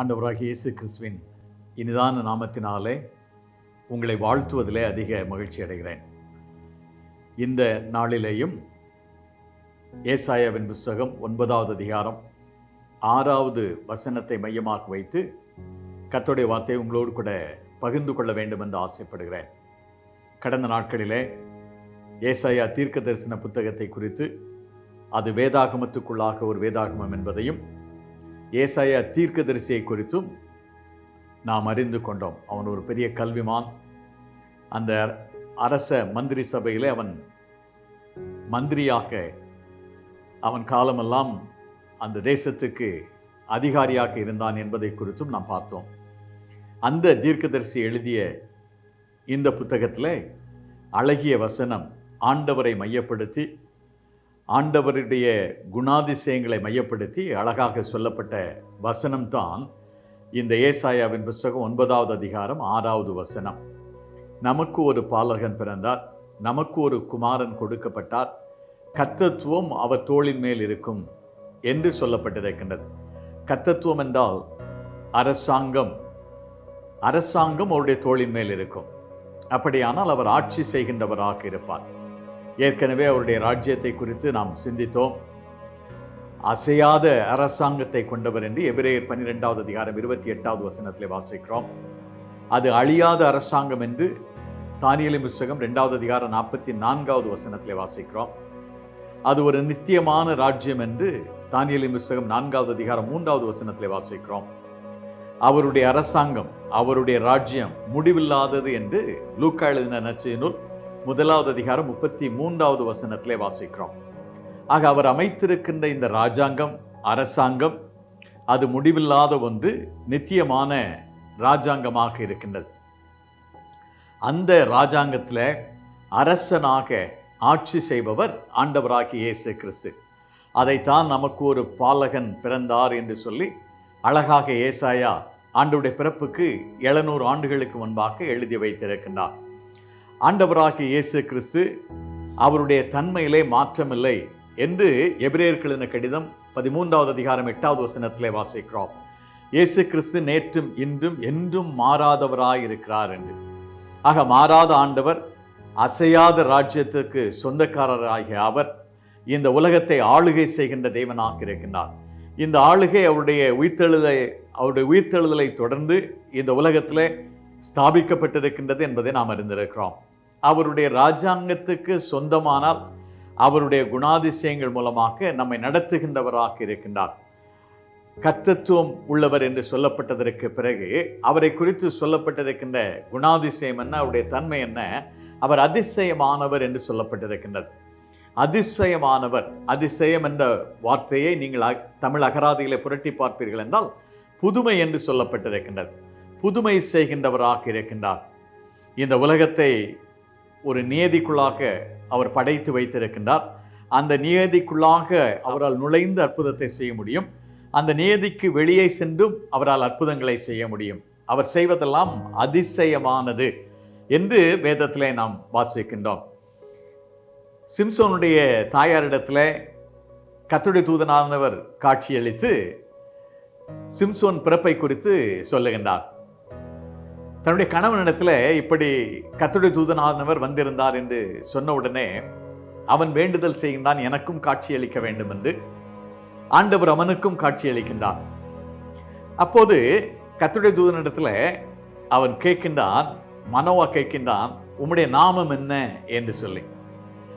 ஆண்டவராக இயேசு கிறிஸ்துவின் இனிதான நாமத்தினாலே உங்களை வாழ்த்துவதிலே அதிக மகிழ்ச்சி அடைகிறேன். இந்த நாளிலேயும் ஏசாயாவின் புஸ்தகம் ஒன்பதாவது அதிகாரம் ஆறாவது வசனத்தை மையமாக வைத்து கத்தோடைய வார்த்தையை உங்களோடு கூட பகிர்ந்து கொள்ள வேண்டும் என்று ஆசைப்படுகிறேன். கடந்த நாட்களிலே ஏசாயா தீர்க்க தரிசன புத்தகத்தை குறித்து அது வேதாகமத்துக்குள்ளாக ஒரு வேதாகமம் என்பதையும் ஏசாயா தீர்க்கதரிசியை குறித்தும் நாம் அறிந்து கொண்டோம். அவன் ஒரு பெரிய கல்விமான். அந்த அரச மந்திரி சபையிலே அவன் மந்திரியாக அவன் காலமெல்லாம் அந்த தேசத்துக்கு அதிகாரியாக இருந்தான் என்பதை குறித்தும் நாம் பார்த்தோம். அந்த தீர்க்கதரிசி எழுதிய இந்த புத்தகத்தில் அழகிய வசனம் ஆண்டவரை மையப்படுத்தி ஆண்டவருடைய குணாதிசயங்களை மையப்படுத்தி அழகாக சொல்லப்பட்ட வசனம்தான் இந்த ஏசாயாவின் புஸ்தகம் ஒன்பதாவது அதிகாரம் ஆறாவது வசனம். நமக்கு ஒரு பாலகன் பிறந்தார் நமக்கு ஒரு குமாரன் கொடுக்கப்பட்டார் கத்தத்துவம் அவர் தோளின் மேல் இருக்கும் என்று சொல்லப்பட்டிருக்கின்றது. கத்தத்துவம் என்றால் அரசாங்கம் அரசாங்கம் அவருடைய தோளின் மேல் இருக்கும். அப்படியானால் அவர் ஆட்சி செய்கின்றவராக இருப்பார். ஏற்கனவே அவருடைய ராஜ்யத்தை குறித்து நாம் சிந்தித்தோம். அசையாத அரசாங்கத்தை கொண்டவர் என்று எபிரேயர் பன்னிரெண்டாவது அதிகாரம் இருபத்தி எட்டாவது வசனத்தில் வாசிக்கிறோம். அது அழியாத அரசாங்கம் என்று தானியலி புஸ்தகம் ரெண்டாவது அதிகாரம் நாற்பத்தி நான்காவது வசனத்தில் வாசிக்கிறோம். அது ஒரு நித்தியமான ராஜ்யம் என்று தானியலி புஸ்தகம் நான்காவது அதிகாரம் மூன்றாவது வசனத்தில் வாசிக்கிறோம். அவருடைய அரசாங்கம் அவருடைய ராஜ்யம் முடிவில்லாதது என்று லூக்கா எழுதின நச்சையினுள் முதலாவது அதிகாரம் முப்பத்தி மூன்றாவது வசனத்திலே வாசிக்கிறோம். ஆக அவர் அமைத்திருக்கின்ற இந்த ராஜாங்கம் அரசாங்கம் அது முடிவில்லாத ஒன்று நித்தியமான ராஜாங்கமாக இருக்கின்றது. அந்த ராஜாங்கத்தில் அரசனாக ஆட்சி செய்பவர் ஆண்டவராகி இயேசு கிறிஸ்து. அதைத்தான் நமக்கு ஒரு பாலகன் பிறந்தார் என்று சொல்லி அழகாக ஏசாயா ஆண்டுடைய பிறப்புக்கு எழுநூறு ஆண்டுகளுக்கு முன்பாக எழுதி வைத்திருக்கின்றார். ஆண்டவராகிய இயேசு கிறிஸ்து அவருடைய தன்மையிலே மாற்றமில்லை என்று எபிரேயர்களின கடிதம் பதிமூன்றாவது அதிகாரம் எட்டாவது வசனத்திலே வாசிக்கிறோம். இயேசு கிறிஸ்து நேற்றும் இன்றும் என்றும் மாறாதவராய் இருக்கிறார் என்று. ஆக மாறாத ஆண்டவர் அசையாத ராஜ்யத்துக்கு சொந்தக்காரராகிய அவர் இந்த உலகத்தை ஆளுகை செய்கின்ற தேவனாக இருக்கின்றார். இந்த ஆளுகை அவருடைய உயிர்த்தெழுதை அவருடைய உயிர்த்தெழுதலை தொடர்ந்து இந்த உலகத்திலே ஸ்தாபிக்கப்பட்டிருக்கின்றது என்பதை நாம் அறிந்திருக்கிறோம். அவருடைய ராஜாங்கத்துக்கு சொந்தமானால் அவருடைய குணாதிசயங்கள் மூலமாக நம்மை நடத்துகின்றவராக இருக்கின்றார். கத்தத்துவம் உள்ளவர் என்று சொல்லப்பட்டதற்கு பிறகு அவரை குறித்து சொல்லப்பட்டிருக்கின்ற குணாதிசயம் என்ன அவருடைய தன்மை என்ன அவர் அதிசயமானவர் என்று சொல்லப்பட்டிருக்கின்றது. அதிசயமானவர் அதிசயம் என்ற வார்த்தையை நீங்கள் தமிழ் அகராதிகளை புரட்டி பார்ப்பீர்கள் என்றால் புதுமை என்று சொல்லப்பட்டிருக்கின்றது. புதுமை செய்கின்றவராக இருக்கின்றார். இந்த உலகத்தை ஒரு நியதிக்குள்ளாக அவர் படைத்து வைத்திருக்கின்றார். அந்த நியதிக்குள்ளாக அவரால் நுழைந்து அற்புதத்தை செய்ய முடியும். அந்த நியதிக்கு வெளியே சென்றும் அவரால் அற்புதங்களை செய்ய முடியும். அவர் செய்வதெல்லாம் அதிசயமானது என்று வேதத்திலே நாம் வாசிக்கின்றோம். சிம்சோனுடைய தாயாரிடத்தில் கத்துடைய தூதனானவர் காட்சியளித்து சிம்சோன் பிறப்பை குறித்து சொல்லுகின்றார். தன்னுடைய கணவனிடத்தில் இப்படி கத்துடைய தூதனானவர் வந்திருந்தார் என்று சொன்ன உடனே அவன் வேண்டுதல் செய்கின்றான் எனக்கும் காட்சியளிக்க வேண்டும் என்று ஆண்டவர் அவனுக்கும் காட்சியளிக்கின்றான் அப்போது கத்துடைய தூதனிடத்தில் அவன் கேட்கின்றான் மனோவா கேட்கின்றான் உம்முடைய நாமம் என்ன? என்று சொல்லி.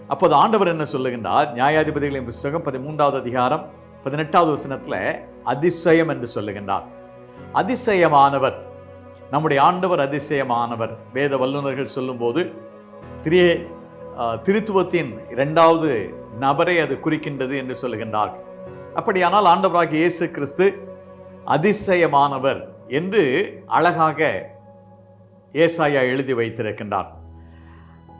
அப்போது ஆண்டவர் என்ன சொல்லுகின்றார்? நியாயாதிபதிகளின் புஸ்தகம் பதிமூன்றாவது அதிகாரம் பதினெட்டாவது வசனத்தில் அதிசயம் என்று சொல்லுகின்றார். அதிசயமானவர் நம்முடைய ஆண்டவர் அதிசயமானவர். வேத வல்லுநர்கள் சொல்லும்போது திரிய திருத்துவத்தின் இரண்டாவது நபரை அது குறிக்கின்றது என்று சொல்லுகின்றார்கள். அப்படியானால் ஆண்டவராக இயேசு கிறிஸ்து அதிசயமானவர் என்று அழகாக ஏசாயா எழுதி வைத்திருக்கின்றார்.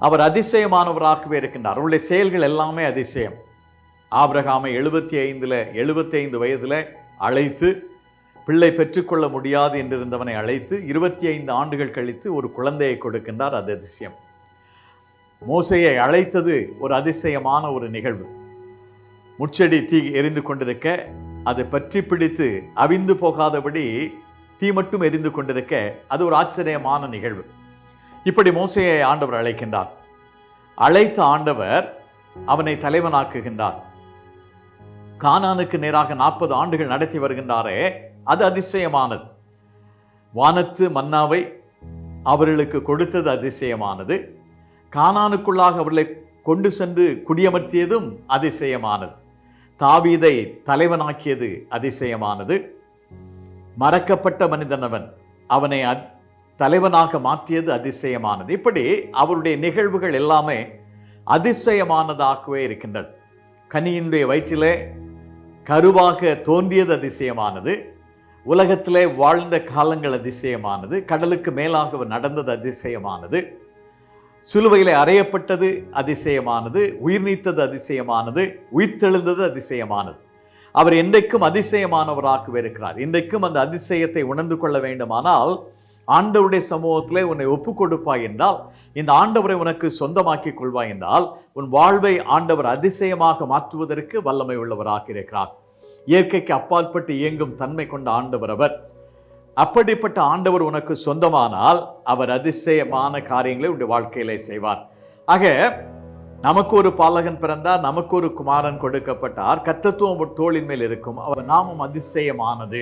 அவர் அதிசயமானவராகவே இருக்கின்றார். அவருடைய செயல்கள் எல்லாமே அதிசயம். ஆபிரகாமை எழுபத்தி ஐந்தில் எழுபத்தி ஐந்து வயதில் அழைத்து பிள்ளை பெற்றுக்கொள்ள முடியாது என்றிருந்தவனை அழைத்து இருபத்தி ஐந்து ஆண்டுகள் கழித்து ஒரு குழந்தையை கொடுக்கின்றார் அது அதிசயம். மோசையை அழைத்தது ஒரு அதிசயமான ஒரு நிகழ்வு. முச்செடி தீ எரிந்து கொண்டிருக்க அது பற்றி பிடித்து அவிந்து போகாதபடி தீ மட்டும் எரிந்து கொண்டிருக்க அது ஒரு ஆச்சரியமான நிகழ்வு. இப்படி மோசையை ஆண்டவர் அழைக்கின்றார். அழைத்த ஆண்டவர் அவனை தலைவனாக்குகின்றார். கானானுக்கு நேராக நாற்பது ஆண்டுகள் நடத்தி வருகின்றாரே அது அதிசயமானது. வானத்து மன்னாவை அவர்களுக்கு கொடுத்தது அதிசயமானது. கானானுக்குள்ளாக அவர்களை கொண்டு சென்று குடியமர்த்தியதும் அதிசயமானது. தாவீதை தலைவனாக்கியது அதிசயமானது. மறக்கப்பட்ட மனிதனவன் அவனை தலைவனாக மாற்றியது அதிசயமானது. இப்படி அவருடைய நிகழ்வுகள் எல்லாமே அதிசயமானதாகவே இருக்கின்றது கனியினுடைய வயிற்றிலே கருவாக தோன்றியது அதிசயமானது. உலகத்திலே வாழ்ந்த காலங்கள் அதிசயமானது கடலுக்கு மேலாக நடந்தது அதிசயமானது சிலுவையிலே அறையப்பட்டது அதிசயமானது உயிர் நீத்தது அதிசயமானது உயிர்த்தெழுந்தது அதிசயமானது. அவர் என்றைக்கும் அதிசயமானவராகவே இருக்கிறார். இன்றைக்கும் அந்த அதிசயத்தை உணர்ந்து கொள்ள வேண்டுமானால் ஆண்டவருடைய சமூகத்திலே உன்னை ஒப்பு கொடுப்பாய் என்றால் இந்த ஆண்டவரை உனக்கு சொந்தமாக்கி கொள்வாய் என்றால் உன் வாழ்வை ஆண்டவர் அதிசயமாக மாற்றுவதற்கு வல்லமை உள்ளவராக இருக்கிறார். இயற்கைக்கு அப்பாற்பட்டு இயங்கும் தன்மை கொண்ட ஆண்டவர் அவர். அப்படிப்பட்ட ஆண்டவர் உனக்கு சொந்தமானால் அவர் அதிசயமான காரியங்களை உடைய வாழ்க்கையிலே செய்வார். ஆக நமக்கு ஒரு பாலகன் பிறந்தார் நமக்கு ஒரு குமாரன் கொடுக்கப்பட்டார் கத்தத்துவம் ஒரு தோளின் மேல் இருக்கும் அவர் நாமும் அதிசயமானது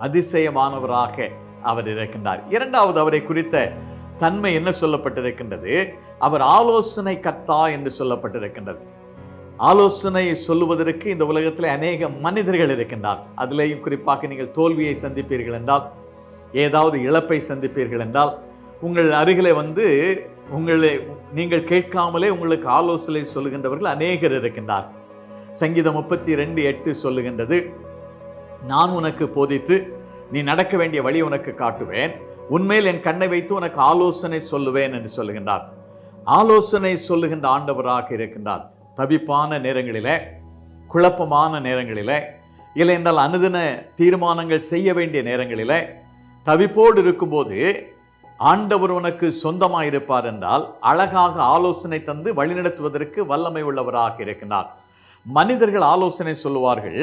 அதிசயமானவராக அவர் இருக்கின்றார். இரண்டாவது அவரை குறித்த தன்மை என்ன சொல்லப்பட்டிருக்கின்றது? அவர் ஆலோசனை கத்தா என்று சொல்லப்பட்டிருக்கின்றது. ஆலோசனை சொல்லுவதற்கு இந்த உலகத்தில் அநேக மனிதர்கள் இருக்கின்றார். அதிலேயும் குறிப்பாக நீங்கள் தோல்வியை சந்திப்பீர்கள் என்றால் ஏதாவது இழப்பை சந்திப்பீர்கள் என்றால் உங்கள் அருகிலே வந்து உங்களை நீங்கள் கேட்காமலே உங்களுக்கு ஆலோசனை சொல்லுகின்றவர்கள் அநேகர் இருக்கின்றார். சங்கீதம் முப்பத்தி ரெண்டு எட்டு சொல்லுகின்றது நான் உனக்கு போதித்து நீ நடக்க வேண்டிய வழி உனக்கு காட்டுவேன். உண்மையில் என் கண்ணை வைத்து உனக்கு ஆலோசனை சொல்லுவேன் என்று சொல்லுகின்றார். ஆலோசனை சொல்லுகின்ற ஆண்டவராக இருக்கின்றார். தவிப்பான நேரங்களிலே குழப்பமான நேரங்களிலே இல்லை என்றால் அனுதின தீர்மானங்கள் செய்ய வேண்டிய நேரங்களில் தவிப்போடு இருக்கும்போது ஆண்டவர் உனக்கு சொந்தமாக இருப்பார் என்றால் அழகாக ஆலோசனை தந்து வழிநடத்துவதற்கு வல்லமை உள்ளவராக இருக்கின்றார். மனிதர்கள் ஆலோசனை சொல்லுவார்கள்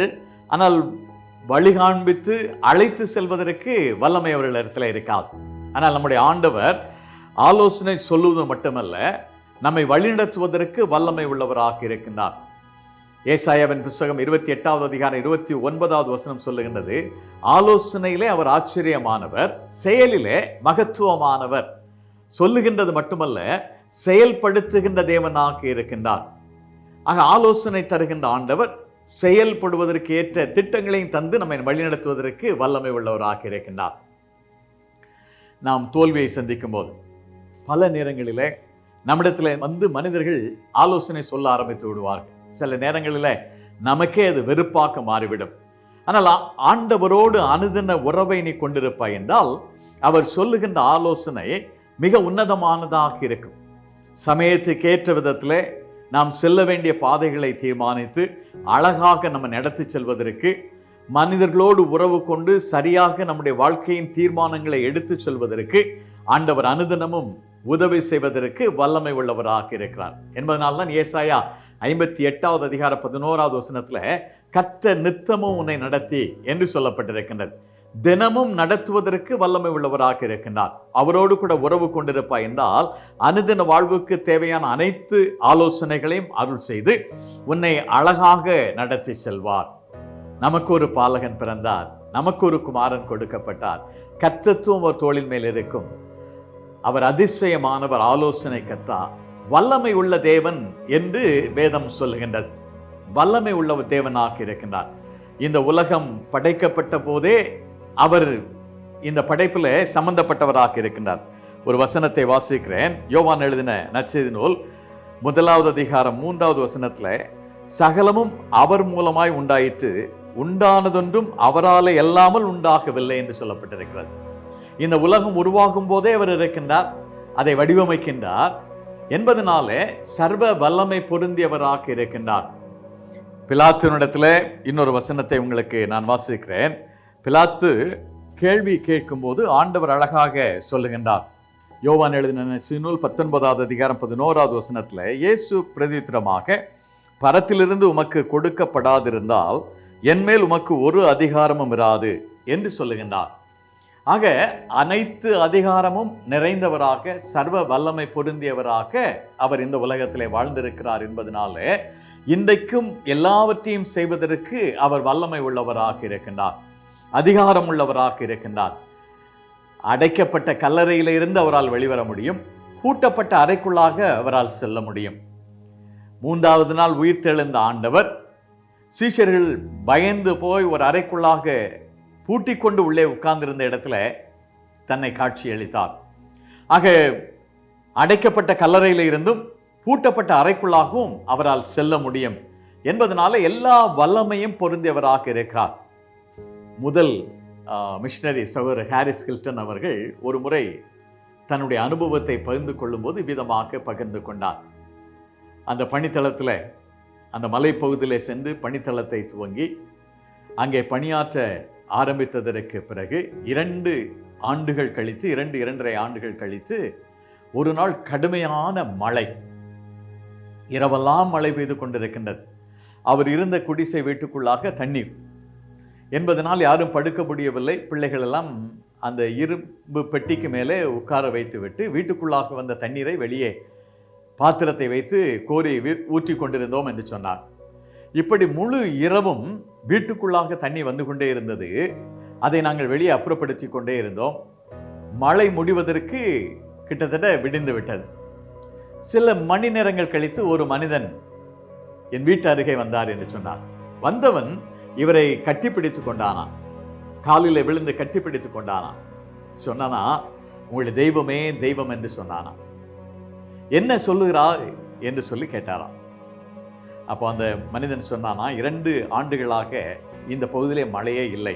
ஆனால் வழி காண்பித்து அழைத்து செல்வதற்கு வல்லமை அவர்களிடத்தில் இருக்காது. ஆனால் நம்முடைய ஆண்டவர் ஆலோசனை சொல்லுவது மட்டுமல்ல நம்மை வழிநடத்துவதற்கு வல்லமை உள்ளவராக இருக்கின்றார். ஏசாயாவின் புஸ்தகம் இருபத்தி எட்டாவது அதிகாரம் இருபத்தி ஒன்பதாவது வசனம் சொல்லுகின்றது ஆலோசனையிலே அவர் ஆச்சரியமானவர் செயலிலே மகத்துவமானவர். சொல்லுகின்றது மட்டுமல்ல செயல்படுத்துகின்ற தேவனாக இருக்கின்றார். ஆக ஆலோசனை தருகின்ற ஆண்டவர் செயல்படுவதற்கு ஏற்ற திட்டங்களையும் தந்து நம்மை வழிநடத்துவதற்கு வல்லமை உள்ளவராக இருக்கின்றார். நாம் தோல்வியை சந்திக்கும் போது பல நேரங்களிலே நம்மிடத்தில் வந்து மனிதர்கள் ஆலோசனை சொல்ல ஆரம்பித்து விடுவார்கள். சில நேரங்களில் நமக்கே அது வெறுப்பாக மாறிவிடும். ஆனால் ஆண்டவரோடு அனுதின உறவை நீ கொண்டிருப்பாய் என்றால் அவர் சொல்லுகின்ற ஆலோசனை மிக உன்னதமானதாக இருக்கும். சமயத்துக்கு ஏற்ற விதத்தில் நாம் செல்ல வேண்டிய பாதைகளை தீர்மானித்து அழகாக நம்ம நடத்தி செல்வதற்கு மனிதர்களோடு உறவு கொண்டு சரியாக நம்முடைய வாழ்க்கையின் தீர்மானங்களை எடுத்துச் செல்வதற்கு ஆண்டவர் அனுதினமும் உதவி செய்வதற்கு வல்லமை உள்ளவராக இருக்கிறார். என்பதனால தான் ஏசாயா ஐம்பத்தி எட்டாவது அதிகார பதினோராவது வசனத்தில் கத்த நித்தமும் உன்னை நடத்தி என்று சொல்லப்பட்டிருக்கின்றது. தினமும் நடத்துவதற்கு வல்லமை உள்ளவராக இருக்கின்றார். அவரோடு கூட உறவு கொண்டிருப்பாய் என்றால் அனுதின வாழ்வுக்கு தேவையான அனைத்து ஆலோசனைகளையும் அருள் செய்து உன்னை அழகாக நடத்தி செல்வார். நமக்கு ஒரு பாலகன் பிறந்தார். நமக்கு ஒரு குமாரன் கொடுக்கப்பட்டார். கத்தத்துவம் ஒரு தோளின் மேல் இருக்கும். அவர் அதிசயமானவர் ஆலோசனை கத்தா வல்லமை உள்ள தேவன் என்று வேதம் சொல்லுகின்றது. வல்லமை உள்ள தேவனாக இருக்கின்றார். இந்த உலகம் படைக்கப்பட்ட போதே அவர் இந்த படைப்பில் சம்பந்தப்பட்டவராக இருக்கின்றார். ஒரு வசனத்தை வாசிக்கிறேன். யோவான் எழுதின நச்செய்தி நூல் முதலாவது அதிகாரம் மூன்றாவது வசனத்துல சகலமும் அவர் மூலமாய் உண்டாயிற்று உண்டானதொன்றும் அவராலே எல்லாமல் உண்டாகவில்லை என்று சொல்லப்பட்டிருக்கிறது. இந்த உலகம் உருவாகும் போதே அவர் இருக்கின்றார் அதை வடிவமைக்கின்றார் என்பதனாலே சர்வ வல்லமை பொருந்தியவராக இருக்கின்றார். பிலாத்தினிடத்தில் இன்னொரு வசனத்தை உங்களுக்கு நான் வாசிக்கிறேன். பிலாத்து கேள்வி கேட்கும்போது ஆண்டவர் அழகாக சொல்லுகின்றார். யோவான் எழுதின நூல் பத்தொன்பதாவது அதிகாரம் பதினோராவது வசனத்தில் இயேசு பிரதித்திரமாக பரத்திலிருந்து உமக்கு கொடுக்கப்படாதிருந்தால் என்மேல் உமக்கு ஒரு அதிகாரமும் இராது என்று சொல்லுகின்றார். ஆக அனைத்து அதிகாரமும் நிறைந்தவராக சர்வ வல்லமை பொருந்தியவராக அவர் இந்த உலகத்திலே வாழ்ந்திருக்கிறார் என்பதனால இன்றைக்கும் எல்லாவற்றையும் செய்வதற்கு அவர் வல்லமை உள்ளவராக இருக்கின்றார் அதிகாரம் உள்ளவராக இருக்கின்றார். அடைக்கப்பட்ட கல்லறையிலிருந்து அவரால் வெளிவர முடியும் பூட்டப்பட்ட அறைக்குள்ளாக அவரால் செல்ல முடியும். மூன்றாவது நாள் உயிர்த்தெழுந்த ஆண்டவர் சீஷர்கள் பயந்து போய் ஒரு அறைக்குள்ளாக பூட்டிக்கொண்டு உள்ளே உட்கார்ந்திருந்த இடத்துல தன்னை காட்சி அளித்தார் ஆக அடைக்கப்பட்ட கல்லறையில் இருந்தும் பூட்டப்பட்ட அறைக்குள்ளாகவும் அவரால் செல்ல முடியும் என்பதனால எல்லா வல்லமையும் பொருந்தியவராக இருக்கிறார். முதல் மிஷினரி சகோதரர் ஹாரிஸ் ஹில்டன் அவர்கள் ஒரு முறை தன்னுடைய அனுபவத்தை பகிர்ந்து கொள்ளும்போது விதமாக பகிர்ந்து கொண்டார். அந்த பணித்தளத்தில் அந்த மலைப்பகுதியில் சென்று பணித்தளத்தை துவங்கி அங்கே பணியாற்ற ஆரம்பித்ததற்கு பிறகு இரண்டு ஆண்டுகள் கழித்து இரண்டு இரண்டரை ஆண்டுகள் கழித்து ஒரு நாள் கடுமையான மழை இரவெல்லாம் மழை பெய்து கொண்டிருக்கின்றது. அவர் இருந்த குடிசை வீட்டுக்குள்ளாக தண்ணீர். என்பதனால் யாரும் படுக்க முடியவில்லை. பிள்ளைகள் எல்லாம் அந்த இரும்பு பெட்டிக்கு மேலே உட்கார வைத்துவிட்டு வீட்டுக்குள்ளாக வந்த தண்ணீரை வெளியே பாத்திரத்தை வைத்து கோரி வீ- ஊற்றி கொண்டிருந்தோம் என்று சொன்னார். இப்படி முழு இரவும் வீட்டுக்குள்ளாக தண்ணி வந்து கொண்டே இருந்தது. அதை நாங்கள் வெளியே அப்புறப்படுத்தி கொண்டே இருந்தோம். மழை முடிவதற்கு கிட்டத்தட்ட விடிந்து விட்டது. சில மணி நேரங்கள் கழித்து ஒரு மனிதன் என் வீட்டு அருகே வந்தார் என்று சொன்னார். வந்தவன் இவரை கட்டிப்பிடித்து கொண்டானான். காலில் விழுந்து கட்டிப்பிடித்து கொண்டானான். சொன்னானா உங்களுடைய தெய்வமே தெய்வம் என்று சொன்னானா என்ன சொல்லுகிறார் என்று சொல்லி கேட்டாராம். அப்போ அந்த மனிதன் சொன்னானா இரண்டு ஆண்டுகளாக இந்த பகுதியிலே மழையே இல்லை.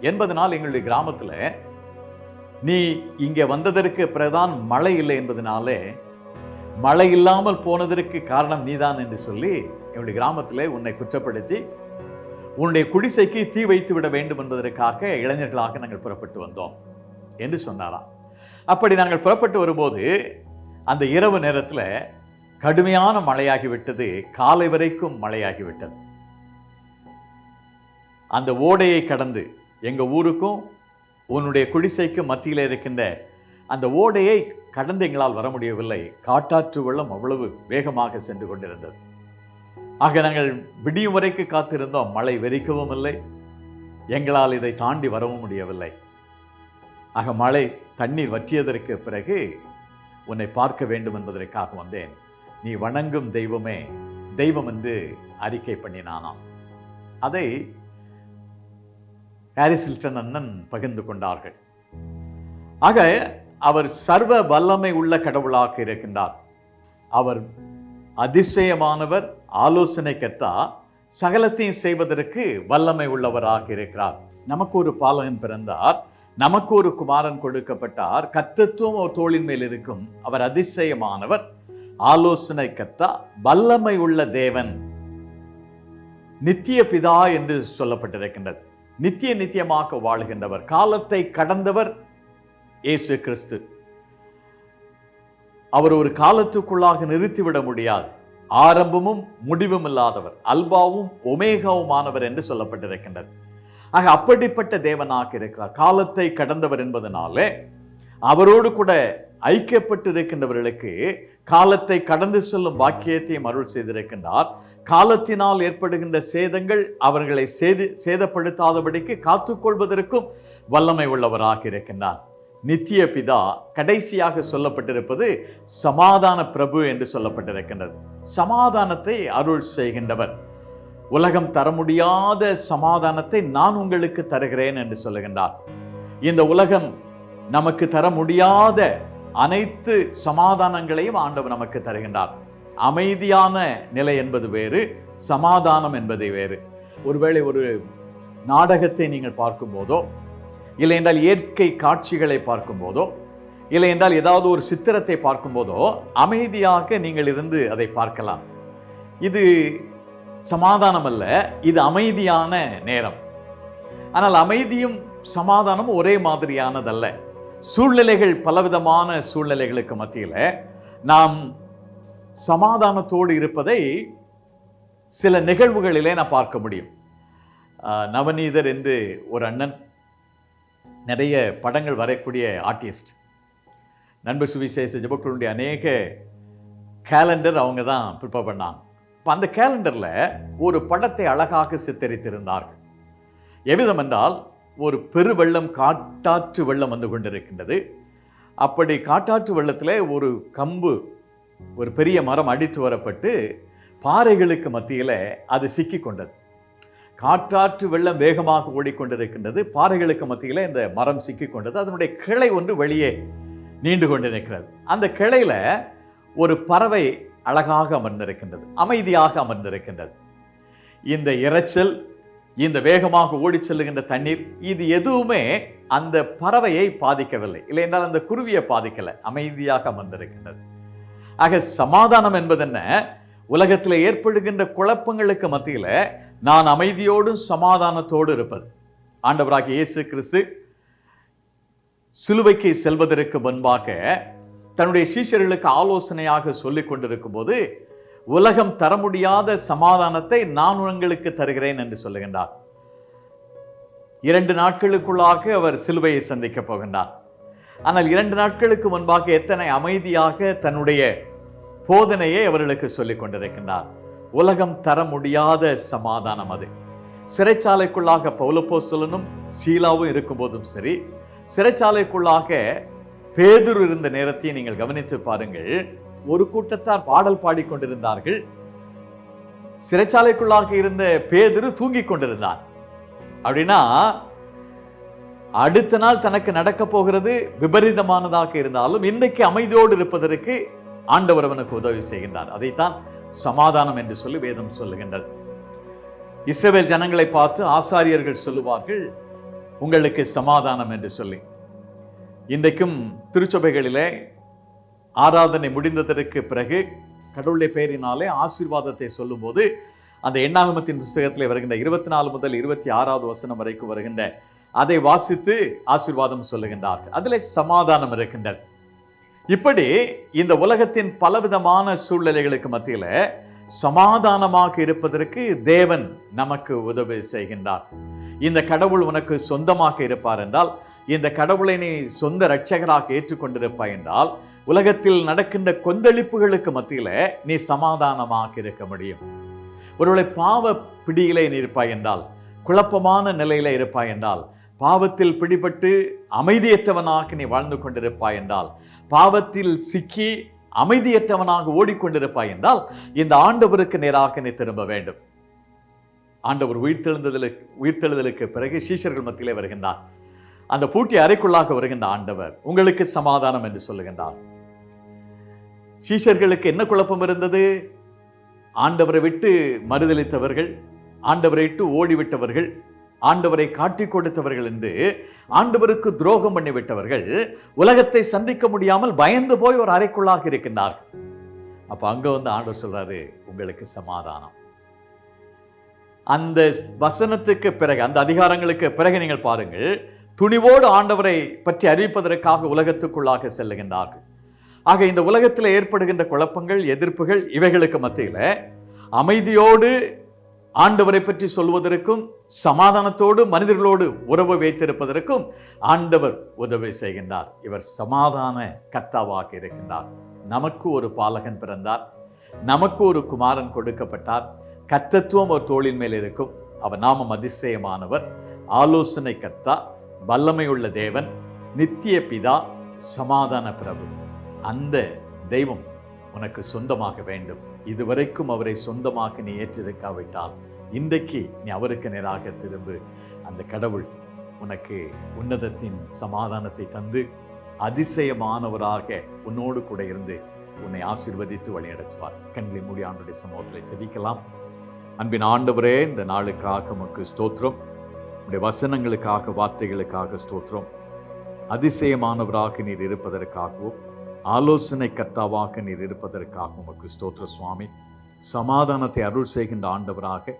என்பதனால் எங்களுடைய கிராமத்தில் நீ இங்கே வந்ததற்கு பிறகுதான் மழை இல்லை என்பதனாலே மழை இல்லாமல் போனதற்கு காரணம் நீதான் என்று சொல்லி எங்களுடைய கிராமத்தில் உன்னை குற்றப்படுத்தி உன்னுடைய குடிசைக்கு தீ வைத்து விட வேண்டும் என்பதற்காக இளைஞர்களாக நாங்கள் புறப்பட்டு வந்தோம் என்று சொன்னாராம். அப்படி நாங்கள் புறப்பட்டு வரும்போது அந்த இரவு நேரத்தில் கடுமையான மழையாகிவிட்டது காலை வரைக்கும் மழையாகிவிட்டது. அந்த ஓடையை கடந்து எங்கள் ஊருக்கும் உன்னுடைய குடிசைக்கும் மத்தியில் இருக்கின்ற அந்த ஓடையை கடந்து எங்களால் வர முடியவில்லை. காட்டாற்று வெள்ளம் அவ்வளவு வேகமாக சென்று கொண்டிருந்தது. ஆக நாங்கள் விடியும் வரைக்கு காத்திருந்தோம். மழை வெறிக்கவும் இல்லை. எங்களால் இதை தாண்டி வரவும் முடியவில்லை. ஆக மழை தண்ணீர் வற்றியதற்கு பிறகு உன்னை பார்க்க வேண்டும் என்பதற்காக வந்தேன். நீ வணங்கும் தெய்வமே தெய்வம் என்று அறிக்கை பண்ணினானாம். அதை ஹாரிஸ் ஹில்டன் அண்ணன் பகிர்ந்து கொண்டார்கள். ஆக அவர் சர்வ வல்லமை உள்ள கடவுளாக இருக்கின்றார். அவர் அதிசயமானவர் ஆலோசனை கத்தா சகலத்தையும் செய்வதற்கு வல்லமை உள்ளவராக இருக்கிறார். நமக்கு ஒரு பாலகன் பிறந்தார் நமக்கு ஒரு குமாரன் கொடுக்கப்பட்டார் கத்தத்துவம் ஒரு தோளின் மேல் இருக்கும் அவர் அதிசயமானவர். ஆலோசனை கத்தா வல்லமை உள்ள தேவன். நித்திய பிதா என்று சொல்லப்பட்டிருக்கின்றது. நித்திய நித்தியமாக வாழுகின்றவர் காலத்தை கடந்தவர் இயேசு கிறிஸ்து. அவர் ஒரு காலத்துக்குள்ளாக நிறுத்திவிட முடியாது. ஆரம்பமும் முடிவும் இல்லாதவர் அல்பாவும் ஒமேகாவுமானவர் என்று சொல்லப்பட்டிருக்கின்றது. ஆக அப்படிப்பட்ட தேவனாக இருக்கிறார் காலத்தை கடந்தவர் என்பதனாலே அவரோடு கூட ஐக்கியப்பட்டு இருக்கின்றவர்களுக்கு காலத்தை கடந்து செல்லும் பாக்கியத்தையும் அருள் செய்திருக்கின்றார். காலத்தினால் ஏற்படுகின்ற சேதங்கள் அவர்களை சேது சேதப்படுத்தாதபடிக்கு காத்துக்கொள்வதற்கும் வல்லமை உள்ளவராக இருக்கின்றார். நித்திய பிதா கடைசியாக சொல்லப்பட்டிருப்பது சமாதான பிரபு என்று சொல்லப்பட்டிருக்கின்றது. சமாதானத்தை அருள் செய்கின்றவர். உலகம் தர முடியாத சமாதானத்தை நான் உங்களுக்கு தருகிறேன் என்று சொல்லுகின்றார். இந்த உலகம் நமக்கு தர முடியாத அனைத்து சமாதானங்களையும் ஆண்டவர் நமக்கு தருகின்றார். அமைதியான நிலை என்பது வேறு சமாதானம் என்பது வேறு. ஒருவேளை ஒரு நாடகத்தை நீங்கள் பார்க்கும்போதோ இல்லை என்றால் இயற்கை காட்சிகளை பார்க்கும்போதோ இல்லை என்றால் ஏதாவது ஒரு சித்திரத்தை பார்க்கும்போதோ அமைதியாக நீங்கள் இருந்து அதை பார்க்கலாம். இது சமாதானம் அல்ல இது அமைதியான நேரம். ஆனால் அமைதியும் சமாதானமும் ஒரே மாதிரியானதல்ல. சூழ்நிலைகள் பலவிதமான சூழ்நிலைகளுக்கு மத்தியில் நாம் சமாதானத்தோடு இருப்பதை சில நிகழ்வுகளிலே நான் பார்க்க முடியும். நவநீதர் என்று ஒரு அண்ணன் நிறைய படங்கள் வரையக்கூடிய ஆர்டிஸ்ட் நண்பர் சுவிசேஷ ஜபக்களுடைய அநேக கேலண்டர் அவங்க தான் ப்ரிப்பேர் பண்ணாங்க. இப்போ அந்த கேலண்டரில் ஒரு படத்தை அழகாக சித்தரித்திருந்தார்கள். எவ்விதம் என்றால் ஒரு பெருவெள்ளம் காட்டாற்று வெள்ளம் வந்து கொண்டிருக்கின்றது. அப்படி காட்டாற்று வெள்ளத்தில் ஒரு கம்பு ஒரு பெரிய மரம் அடித்து வரப்பட்டு பாறைகளுக்கு மத்தியில் அது சிக்கி கொண்டது. காற்றாற்று வெள்ளம் வேகமாக ஓடிக்கொண்டிருக்கின்றது. பாறைகளுக்கு மத்தியில் இந்த மரம் சிக்கி கொண்டது. அதனுடைய கிளை ஒன்று வெளியே நீண்டு கொண்டு நிற்கிறது அந்த கிளையில் ஒரு பறவை அழகாக அமர்ந்திருக்கின்றது. அமைதியாக அமர்ந்திருக்கின்றது. இந்த இரைச்சல் இந்த வேகமாக ஓடிச் செல்லுகின்ற தண்ணீர் இது எதுவுமே அந்த பறவையை பாதிக்கவில்லை. இல்லை என்றால் அந்த குருவியை பாதிக்கலை. அமைதியாக அமர்ந்திருக்கின்றது. ஆக சமாதானம் என்பது என்ன? உலகத்தில் ஏற்படுகின்ற குழப்பங்களுக்கு மத்தியில் நான் அமைதியோடும் சமாதானத்தோடு இருப்பது. ஆண்டவராக இயேசு கிறிஸ்து சிலுவைக்கு செல்வதற்கு முன்பாக தன்னுடைய சீஷர்களுக்கு ஆலோசனையாக சொல்லிக் கொண்டிருக்கும் போது உலகம் தர முடியாத சமாதானத்தை நான் உங்களுக்கு தருகிறேன் என்று சொல்லுகின்றார். இரண்டு நாட்களுக்குள்ளாக அவர் சிலுவையை சந்திக்கப் போகின்றார். ஆனால் இரண்டு நாட்களுக்கு முன்பாக எத்தனை அமைதியாக தன்னுடைய போதனையை அவர்களுக்கு சொல்லிக் கொண்டிருக்கின்றார். உலகம் தர முடியாத சமாதானம் அது. சிறைச்சாலைக்குள்ளாக பௌலப்போசலனும் சீலாவும் இருக்கும்போதும் சரி சிறைச்சாலைக்குள்ளாக பேதுரு இருந்த நேரத்தை நீங்கள் கவனித்து பாருங்கள். ஒரு கூட்டத்தார் பாடல் பாடிக்கொண்டிருந்தார்கள். சிறைச்சாலைக்குள்ளாக இருந்த பேதுரு தூங்கிக் கொண்டிருந்தான் அப்படின்னா அடுத்த நாள் தனக்கு நடக்க போகிறது விபரீதமானதாக இருந்தாலும் இன்னைக்கு அமைதியோடு இருப்பதற்கு ஆண்டவர் அவனுக்கு உதவி செய்கின்றார். அதைத்தான் சமாதானம் என்று சொல்லி வேதம் சொல்லுகின்றது. இஸ்ரேல் ஜனங்களை பார்த்து ஆசாரியர்கள் சொல்லுவார்கள் உங்களுக்கு சமாதானம் என்று சொல்லி. இன்றைக்கும் திருச்சபைகளிலே ஆராதனை முடிந்ததற்கு பிறகு கடவுளுடைய பெயரினாலே ஆசீர்வாதத்தை சொல்லும்போது அந்த எண்ணாகமத்தின் புஸ்தகத்தில் வருகின்ற இருபத்தி நாலு முதல் இருபத்தி ஆறாவது வசனம் வரைக்கும் வருகின்ற அதை வாசித்து ஆசீர்வாதம் சொல்லுகின்றார்கள் அதில் சமாதானம் இருக்கின்றது. இப்படி இந்த உலகத்தின் பலவிதமான சூழ்நிலைகளுக்கு மத்தியில் சமாதானமாக இருப்பதற்கு தேவன் நமக்கு உதவி செய்கின்றார். இந்த கடவுள் உனக்கு சொந்தமாக இருப்பார் என்றால் இந்த கடவுளை நீ சொந்த இரட்சகராக ஏற்றுக்கொண்டிருப்பாய் என்றால் உலகத்தில் நடக்கின்ற கொந்தளிப்புகளுக்கு மத்தியில நீ சமாதானமாக இருக்க முடியும். ஒருவேளை பாவ பிடியிலே நீ இருப்பாய் என்றால் குழப்பமான நிலையில இருப்பாய் என்றால் பாவத்தில் பிடிபட்டு அமைதியற்றவனாக நீ வாழ்ந்து கொண்டிருப்பாய் என்றால் பாவத்தில் சிக்கி அமைதியற்றவனாக ஓடிக்கொண்டிருப்பாய் என்றால் இந்த ஆண்டவருக்கு நேராக நீ திரும்ப வேண்டும். ஆண்டவர் உயிர்த்தெழுந்ததலுக்கு உயிர்த்தெழுதலுக்கு பிறகு சீஷர்கள் மத்தியிலே வருகின்றார். அந்த பூட்டி அறைக்குள்ளாக வருகின்ற ஆண்டவர் உங்களுக்கு சமாதானம் என்று சொல்லுகின்றார். சீஷர்களுக்கு என்ன குழப்பம் இருந்தது? ஆண்டவரை விட்டு மறுதளித்தவர்கள் ஆண்டவரை விட்டு ஓடிவிட்டவர்கள் ஆண்டவரை காட்டிக் கொடுத்தவர்கள் என்று ஆண்டவருக்கு துரோகம் பண்ணிவிட்டவர்கள் உலகத்தை சந்திக்க முடியாமல் பயந்து போய் ஒரு அறைக்குள்ளாக இருக்கின்றார்கள். அப்ப அங்க வந்து ஆண்டவர் சொல்றாரு உங்களுக்கு சமாதானம். அந்த வசனத்துக்கு பிறகு அந்த அதிகாரங்களுக்கு பிறகு நீங்கள் பாருங்கள் துணிவோடு ஆண்டவரை பற்றி அறிவிப்பதற்காக உலகத்துக்குள்ளாக செல்லுகின்றார்கள். ஆக இந்த உலகத்தில் ஏற்படுகின்ற குழப்பங்கள் எதிர்ப்புகள் இவைகளுக்கு மத்தியில் அமைதியோடு ஆண்டவரை பற்றி சொல்வதற்கும் சமாதானத்தோடு மனிதர்களோடு உறவு வைத்திருப்பதற்கும் ஆண்டவர் உதவி செய்கின்றார். இவர் சமாதான கத்தாவாக இருக்கின்றார். நமக்கு ஒரு பாலகன் பிறந்தார். நமக்கு ஒரு குமாரன் கொடுக்கப்பட்டார். கத்தத்துவம் ஒரு தோளின் மேல் இருக்கும். அவர் நாமம் அதிசயமானவர். ஆலோசனை கத்தா வல்லமையுள்ள தேவன் நித்திய பிதா சமாதான பிரபு. அந்த தெய்வம் உனக்கு சொந்தமாக வேண்டும். இதுவரைக்கும் அவரை சொந்தமாக நீ ஏற்றிருக்காவிட்டால் இன்றைக்கு நீ அவருக்கு நேராக திரும்பு. அந்த கடவுள் உனக்கு உன்னதத்தின் சமாதானத்தை தந்து அதிசயமானவராக உன்னோடு கூட இருந்து உன்னை ஆசீர்வதித்து வழிநடத்துவார். கண்களை மூடி ஆண்டுடைய சமூகத்தில் செபிக்கலாம். அன்பின் ஆண்டவரே இந்த நாளுக்காக உமக்கு ஸ்தோத்திரம். உடைய வசனங்களுக்காக வார்த்தைகளுக்காக ஸ்தோத்திரம். அதிசயமானவராக நீர் இருப்பதற்காகவும் ஆலோசனை கர்த்தாவாக நீர் இருப்பதற்காக உமக்கு ஸ்தோத்திர சுவாமி. சமாதானத்தை அருள் செய்கின்ற ஆண்டவராக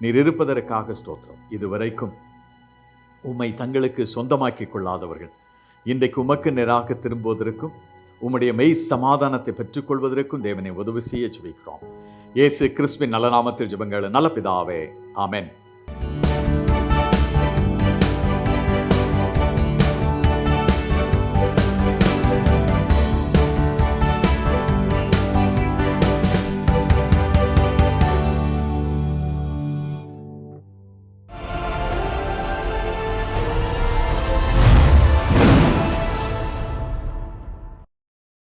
நீர் இருப்பதற்காக ஸ்தோத்திரம். இதுவரைக்கும் உம்மை தங்களுக்கு சொந்தமாக்கிக் கொள்ளாதவர்கள். இன்றைக்கு உமக்கு நேராக திரும்புவதற்கும் உம்முடைய மெய் சமாதானத்தை பெற்றுக்கொள்வதற்கும் தேவனை உதவி செய்ய ஜெபிக்கிறோம் இயேசு கிறிஸ்துவின் நல்ல நாமத்தில் ஜெபங்கள் நல்ல பிதாவே. ஆமென்.